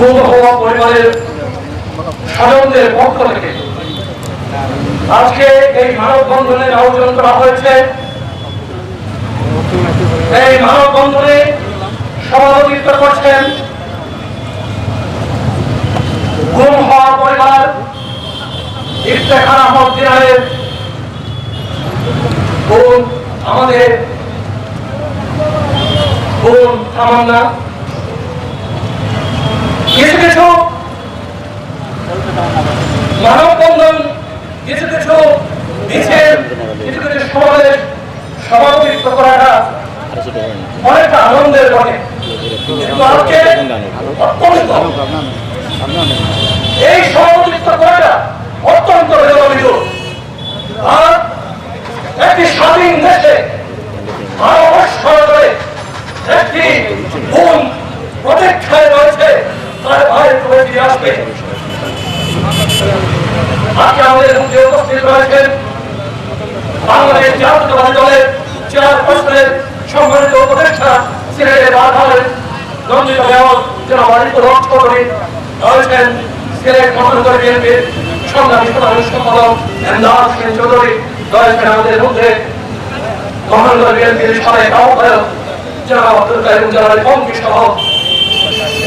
গুম হওয়া পরিবারের স্বজনদের পক্ষ থেকে আজকে এই মানববন্ধনের আয়োজন করা হয়েছে। এই মানববন্ধনে সভাপতিত্ব করছেন গুম হওয়া পরিবার ইফতেখার আহমদ দিনারের বোন আমাদের বোন তামান্না। কিছু কিছু মানববন্ধন কিছু কিছু কিছু কিছু সমাবেশ করাটা অনেকটা আনন্দের বটে। কিন্তু করাটা অত্যন্ত বেদনীয় আর একটি স্বাধীন দেশে ভারতবর্ষ করে একটি বোন প্রতীক্ষায় রয়েছে। তার ভাই করে ফিরে আসবে। আজকে আমাদের মধ্যে উপস্থিত রয়েছেন বাংলাদেশ জাতীয়তাবাদী দলের চেয়ারপারসনের সম্মানিত উপদেষ্টা সিলেটের বাধারের দণ্ডিত মেয়র যারা বাড়িতে লক্ষ্য করে রয়েছেন সিলেট মহানগর বিএনপির সংগ্রামী সাধারণ সম্পাদক এমদাদ সেন চৌধুরী রয়েছেন আমাদের মধ্যে মহানগর বিএনপির সাবেক আহ্বায়ক জনাব আব্দুল কারিম জালাল কমকি সহ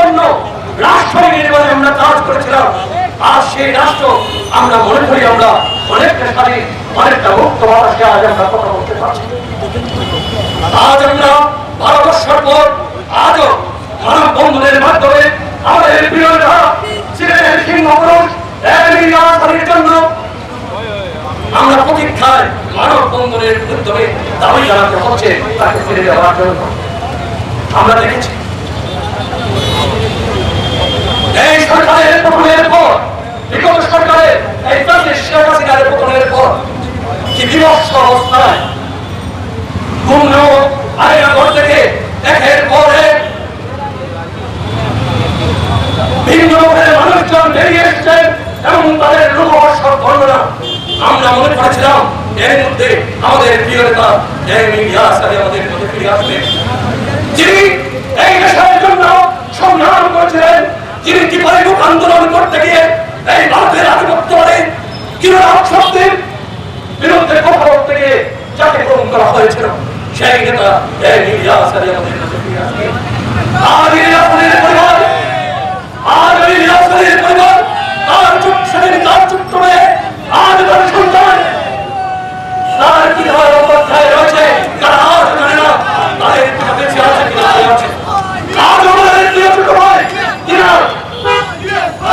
সম্পন্ন রাষ্ট্র নির্মাণে আমরা কাজ করেছিলাম। আজ সেই রাষ্ট্র আমরা মনে করি আমরা অনেকটা স্বাধীন, অনেকটা মুক্ত বাতাসে আজ আমরা কথা বলতে পারছি। আজ আমরা ভারতবর্ষের পর আজও মানব বন্ধনের মাধ্যমে আমাদের প্রিয়রা ছিলেন সিংহ পুরুষ এর জন্য আমরা প্রতীক্ষায় মানব বন্ধনের মাধ্যমে দাবি জানাতে হচ্ছে, তাকে ফিরে যাওয়ার জন্য। আমরা দেখেছি এই সরকারের পতনের পর বিগত সরকারের এই প্রান্তের শেখ হাসিনার পতনের পর ভিন্ন মানুষজন বেরিয়ে এসছেন এবং তাদের আমরা মনে করেছিলাম, এর মধ্যে আমাদের প্রিয় নেতা আলী আমাদের মধ্যে আসবে। যিনি এই দেশের জন্য সংগ্রাম করেছিলেন যিনি কি পরিমুখ আন্দোলন করতে গিয়ে এই ভারতের আধিপত্য মানে কিরণ শক্তির বিরুদ্ধে কথা বলতে গিয়ে যাকে গ্রহণ করা হয়েছিল, সেই নেতা জেএম ইলিয়াস আলী আমাদের মধ্যে ফিরে আসবে। আর ইলিয়াস আলীর পরিবার, আর ইলিয়াস চুপ সেদিন তার চুপ মেয়ে আজ তার সন্তান, তার কি হয় অবস্থায় রয়েছে তারা আজ জানে না তাদের পিতা বেঁচে আছে কিনা মারা আছে আজ আমাদের প্রিয় ছোট ভাই কিনা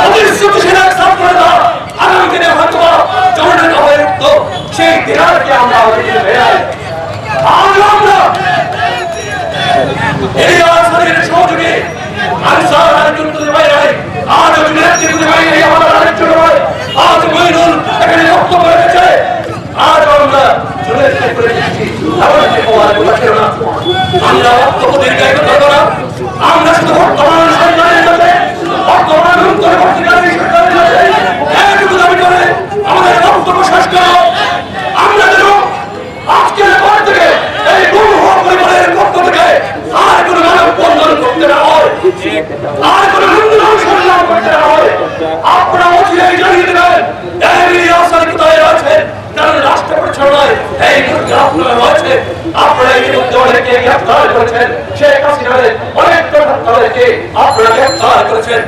প্রতিশ্রুতিশীল এক ছাত্রনেতা আগামী দিনে হয়তো জননেতা হয়ে উঠত সেই দিনারকে আমরা অতীতে বেড়াই আমরা এই আসামের সহযোগী আনসার আরেকজন খুঁজে পাই নাই আজ আমি নেত্রী খুঁজে পাই নাই আমাদের আরেকজন ভাই আজ মইনুল এখানে বক্তব্য রেখেছে আজ আমরা চলে এসে করে দিচ্ছি আমাদের হওয়ার কথা ছিল না আমরা বক্তব্য দীর্ঘায়িত করব না আমরা শুধু বর্তমান সরকারের কাছে বর্তমান অন্তর্বর্তীকালীন সরকারের কাছে একটু দাবি করে আমাদের বক্তব্য শেষ করো আমরা যেন আজকের পর থেকে এই গুম হওয়া পরিবারের পক্ষ থেকে আর কোনো মানব বন্ধন করতে না হয় আর কোনো আন্দোলন সংগ্রাম করতে না হয় আপনারা অচিরেই জানিয়ে দেবেন এই আসার কোথায় রয়েছে কারণ রাষ্ট্র পরিচালনায় এই মুহূর্তে আপনারা রয়েছে আপনারা এই মুহূর্তে অনেকে গ্রেফতার করেছেন শেখ হাসিনারে অনেক তাদেরকে আপনারা যারা গ্রেফতার করেছেন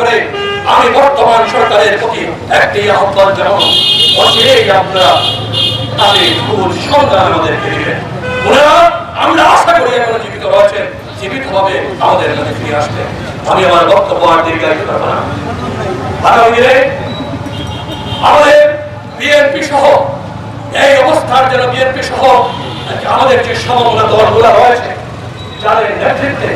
করে আমি বর্তমান সরকারের প্রতি একটি আহ্বান জানাব। অচিরেই আপনারা তাদের ভুল সন্ধান আমাদেরকে দিবেন ওনারা আমরা আশা করি এখনও জীবিত রয়েছেন জীবিত ভাবে আমাদের কাছে ফিরে আসবে আমি আমার বক্তব্য আর দীর্ঘায়িত করব না। আগামী আমাদের বিএনপি সহ এই অবস্থার যেন বিএনপি সহ আমাদের যে সমমনা দলগুলো রয়েছে, যাদের নেতৃত্বে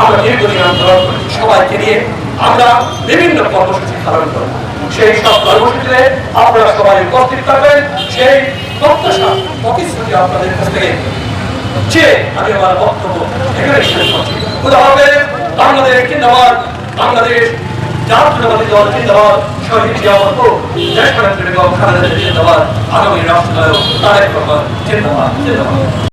আমরা দীর্ঘদিন আন্দোলন করেছি, সবাইকে নিয়ে আমরা বিভিন্ন কর্মসূচি পালন করব। সেই সব কর্মসূচিতে আপনারা সবাই উপস্থিত থাকবেন। সেই প্রত্যাশা, প্রতিশ্রুতি আপনাদের কাছ থেকে যে আমি আমার বক্তব্য এখানে শেষ করছি। জিন্দাবাদ বাংলাদেশ জাতীয়তাবাদী দল জিন্দাবাদ, শহীদ জিয়াউর দেশ খালেদা জিন্দাবাদ, আগামী রাষ্ট্রনায়ক তারেক রহমান জিন্দাবাদ জিন্দাবাদ।